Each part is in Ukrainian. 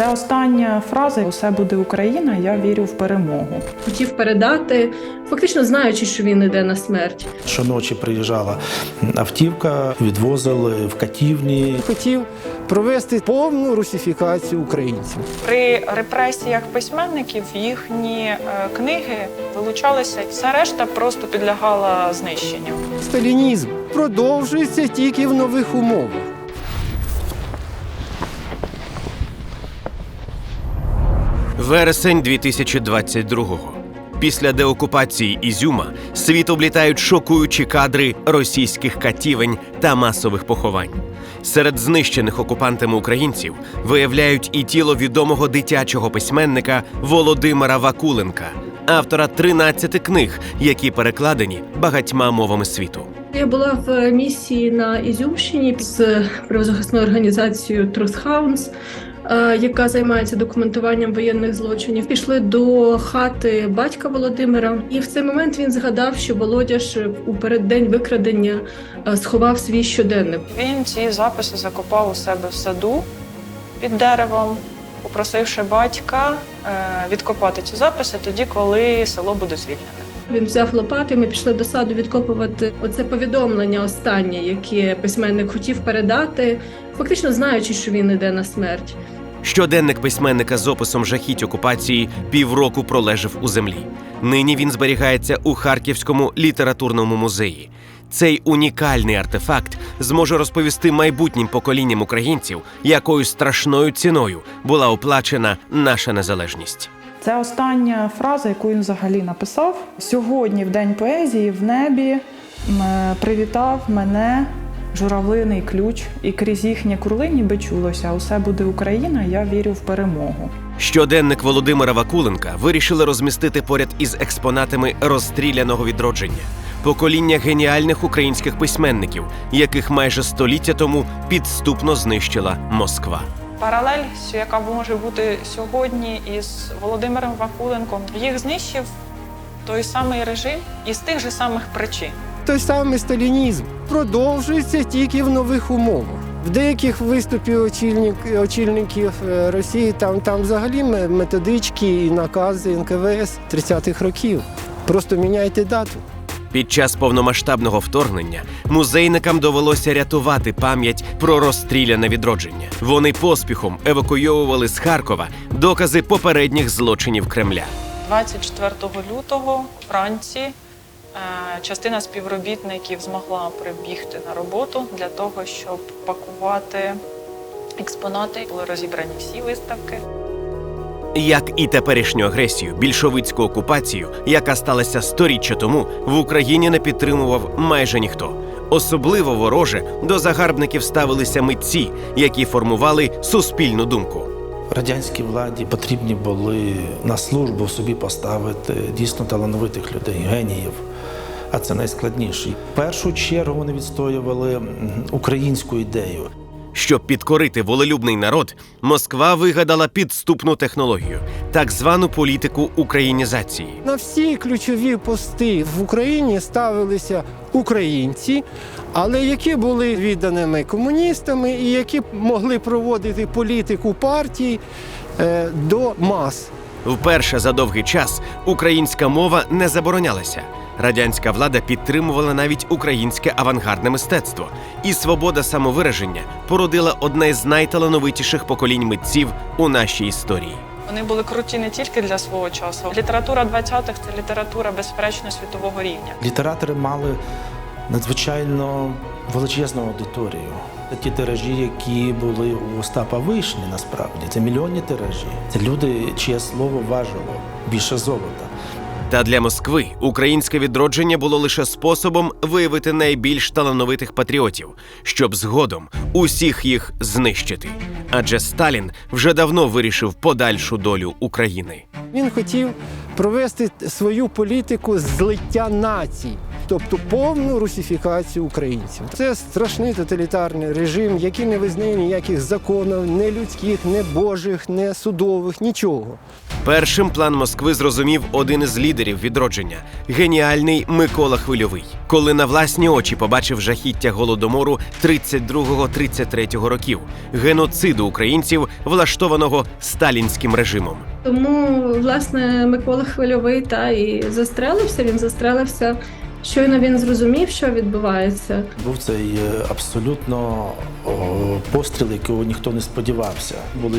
Це остання фраза Усе буде Україна. Я вірю в перемогу. Хотів передати, фактично знаючи, що він іде на смерть. Щоночі приїжджала автівка, відвозили в катівні. хотів провести повну русифікацію українців. При репресіях письменників їхні е, книги вилучалися, вся решта просто підлягала знищенню. Сталінізм продовжується тільки в нових умовах. Вересень 2022-го. Після деокупації Ізюма світ облітають шокуючі кадри російських катівень та масових поховань. Серед знищених окупантами українців виявляють і тіло відомого дитячого письменника Володимира Вакуленка, автора 13 книг, які перекладені багатьма мовами світу. Я була в місії на Ізюмщині з правозахисною організацією е, яка займається документуванням воєнних злочинів. Пішли до хати батька Володимира, і в цей момент він згадав, що Володя ж у переддень викрадення е, сховав свій щоденник. Він ці записи закопав у себе в саду під деревом, попросивши батька е, відкопати ці записи тоді, коли село буде звільнене. Він взяв лопату, і ми пішли до саду відкопувати оце повідомлення останнє, яке письменник хотів передати, фактично знаючи, що він іде на смерть. Щоденник письменника з описом жахіть окупації півроку пролежав у землі. Нині він зберігається у Харківському літературному музеї. Цей унікальний артефакт зможе розповісти майбутнім поколінням українців, якою страшною ціною була оплачена наша незалежність. Це остання фраза, яку він взагалі написав. Сьогодні, в день поезії, в небі привітав мене журавлиний ключ, і крізь їхнє крули ніби чулося. Усе буде Україна. Я вірю в перемогу. Щоденник Володимира Вакуленка вирішили розмістити поряд із експонатами розстріляного відродження. Покоління геніальних українських письменників, яких майже століття тому підступно знищила Москва. Паралель, яка може бути сьогодні із Володимиром Вакуленком, їх знищив той самий режим із тих же самих причин. Той самий сталінізм продовжується тільки в нових умовах. В деяких виступів очільник, очільників е, Росії там, там взагалі методички і накази НКВС 30-х років. Просто міняйте дату. Під час повномасштабного вторгнення музейникам довелося рятувати пам'ять про розстріляне відродження. Вони поспіхом евакуйовували з Харкова докази попередніх злочинів Кремля. 24 лютого вранці частина співробітників змогла прибігти на роботу для того, щоб пакувати експонати. Були розібрані всі виставки. Як і теперішню агресію, більшовицьку окупацію, яка сталася сторіччя тому, в Україні не підтримував майже ніхто. Особливо вороже до загарбників ставилися митці, які формували суспільну думку. Радянській владі потрібні були на службу собі поставити дійсно талановитих людей, геніїв. А це найскладніше. В першу чергу вони відстоювали українську ідею. Щоб підкорити волелюбний народ, Москва вигадала підступну технологію, так звану політику українізації. На всі ключові пости в Україні ставилися українці, але які були відданими комуністами і які могли проводити політику партій е, до мас. Вперше за довгий час українська мова не заборонялася. Радянська влада підтримувала навіть українське авангардне мистецтво, і свобода самовираження породила одне з найталановитіших поколінь митців у нашій історії. Вони були круті не тільки для свого часу. Література 20-х – це література безперечно світового рівня. Літератори мали надзвичайно величезну аудиторію. Ті тиражі, які були у Остапа Вишні, насправді, це мільйонні тиражі. Це люди, чиє слово важило більше золота. Та для Москви українське відродження було лише способом виявити найбільш талановитих патріотів, щоб згодом усіх їх знищити. Адже Сталін вже давно вирішив подальшу долю України. Він хотів провести свою політику злиття націй, тобто повну русифікацію українців. Це страшний тоталітарний режим, який не визнає ніяких законів, не людських, не божих, не судових, нічого. Першим план Москви зрозумів один із лідерів відродження геніальний Микола Хвильовий, коли на власні очі побачив жахіття голодомору 32-33 років, геноциду українців, влаштованого сталінським режимом. Тому, власне, Микола Хвильовий та і застрелився. Він застрелився. Щойно він зрозумів, що відбувається. Був цей е, абсолютно постріл, якого ніхто не сподівався. Були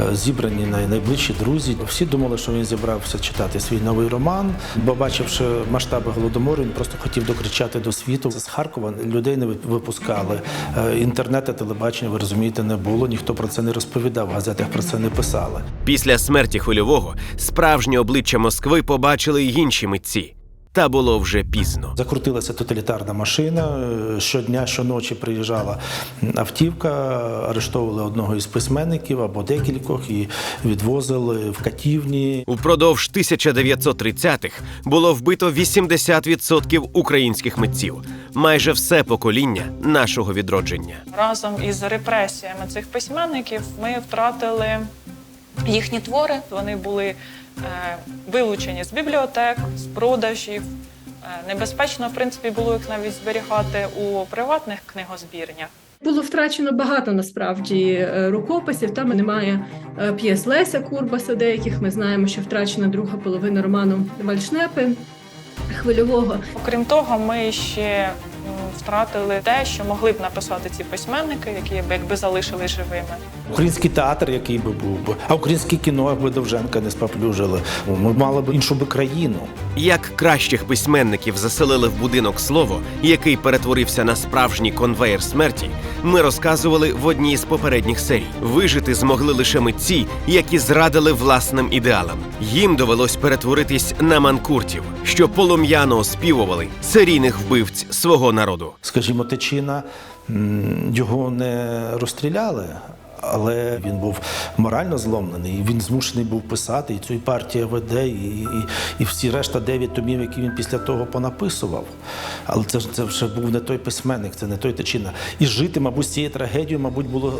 е, зібрані найближчі друзі. Всі думали, що він зібрався читати свій новий роман. Бо бачивши масштаби голодомору, він просто хотів докричати до світу. З Харкова людей не випускали. Е, Інтернету, телебачення, ви розумієте, не було. Ніхто про це не розповідав. В газетах про це не писали. Після смерті хвильового справжнє обличчя Москви побачили й інші митці. Та було вже пізно. Закрутилася тоталітарна машина. е, Щодня, щоночі приїжджала автівка, арештовували одного із письменників або декількох і відвозили в катівні. Упродовж 1930-х було вбито 80% українських митців, майже все покоління нашого відродження. Разом із репресіями цих письменників ми втратили їхні твори. Вони були е, вилучені з бібліотек, з продажів. Е, Небезпечно, в принципі, було їх навіть зберігати у приватних книгозбірнях. Було втрачено багато насправді е, рукописів. Там немає п'єс Леся Курбаса, деяких ми знаємо, що втрачена друга половина роману Вальшнепи Хвильового. Окрім того, ми ще втратили те, що могли б написати ці письменники, які б якби залишились живими. Український театр, який би був би, а українське кіно, якби Довженка не споплюжили. Ми мали б іншу би країну. Як кращих письменників заселили в будинок слово, який перетворився на справжній конвеєр смерті, ми розказували в одній з попередніх серій. Вижити змогли лише митці, які зрадили власним ідеалам. Їм довелось перетворитись на манкуртів, що полум'яно оспівували серійних вбивць свого народу. Скажімо, Тичина його не розстріляли. Але він був морально зломлений, він змушений був писати, і цю і партія веде, і, і, і всі решта дев'ять томів, які він після того понаписував. Але це, ж- це вже був не той письменник, це не той Тичина. І жити, мабуть, з цією трагедією, мабуть, було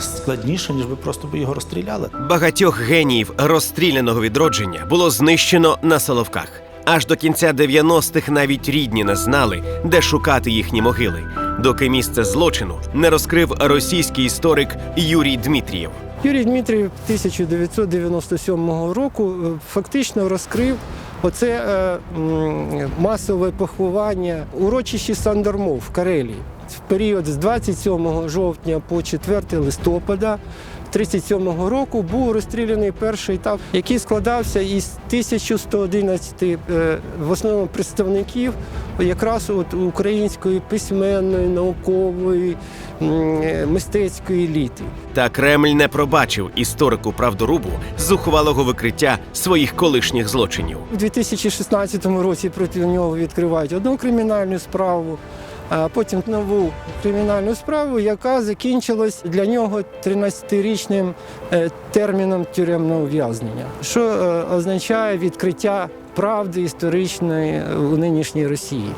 складніше, ніж би просто би його розстріляли. Багатьох геніїв розстріляного відродження було знищено на Соловках. Аж до кінця 90-х навіть рідні не знали, де шукати їхні могили, доки місце злочину не розкрив російський історик Юрій Дмитрієв. Юрій Дмитрів 1997 року е, фактично розкрив оце е, масове поховання урочищі Сандермов в Карелії в період з 27 жовтня по 4 листопада. 37-го року був розстріляний перший етап, який складався із 1111 е, в основному представників якраз от української письменної, наукової, е, мистецької еліти. Та Кремль не пробачив історику правдорубу зухвалого викриття своїх колишніх злочинів. У 2016 році проти нього відкривають одну кримінальну справу, потім нову кримінальну справу, яка закінчилась для нього 13-річним е, терміном тюремного ув'язнення, що е, означає відкриття правди історичної у нинішній Росії.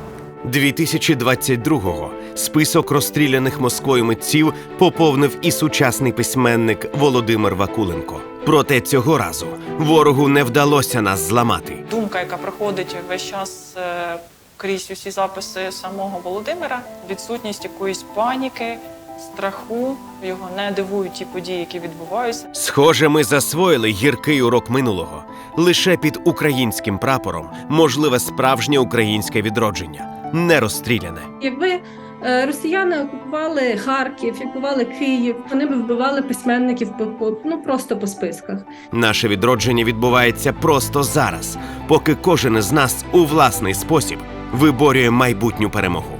2022-го список розстріляних Москвою митців поповнив і сучасний письменник Володимир Вакуленко. Проте цього разу ворогу не вдалося нас зламати. Думка, яка проходить весь час е, крізь усі записи самого Володимира, відсутність якоїсь паніки, страху, його не дивують ті події, які відбуваються. Схоже, ми засвоїли гіркий урок минулого. Лише під українським прапором можливе справжнє українське відродження, не розстріляне. Якби е, росіяни окупували Харків, окупували Київ, вони б вбивали письменників по, по ну просто по списках. Наше відродження відбувається просто зараз, поки кожен із нас у власний спосіб виборює майбутню перемогу.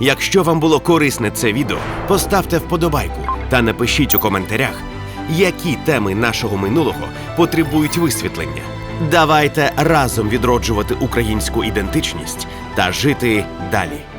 Якщо вам було корисне це відео, поставте вподобайку та напишіть у коментарях, які теми нашого минулого потребують висвітлення. Давайте разом відроджувати українську ідентичність та жити далі.